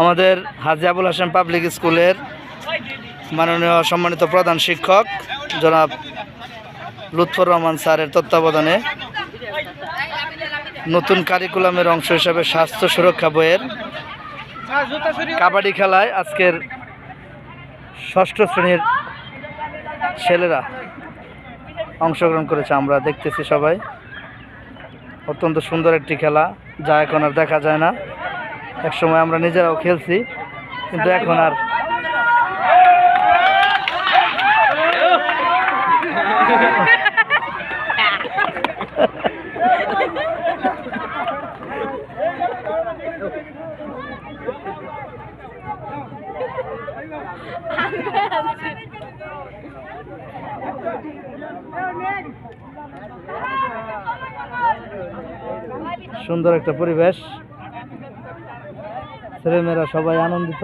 আমাদের হাজি আবুল হাসেম পাবলিক স্কুলের মাননীয় সম্মানিত প্রধান শিক্ষক, জনাব লুৎফর রহমান স্যারের তত্ত্বাবধানে নতুন কারিকুলামের অংশ হিসাবে স্বাস্থ্য সুরক্ষা বইয়ের কাবাডি খেলায় আজকের ষষ্ঠ শ্রেণির ছেলেরা অংশগ্রহণ করেছে। আমরা দেখতেছি সবাই। অত্যন্ত সুন্দর একটি খেলা, যা এখন আর দেখা যায় না। একসময় আমরা নিজেরাও খেলছি কিন্তু এখন আর সুন্দর একটা পরিবেশ। ছেলেমেয়েরা সবাই আনন্দিত।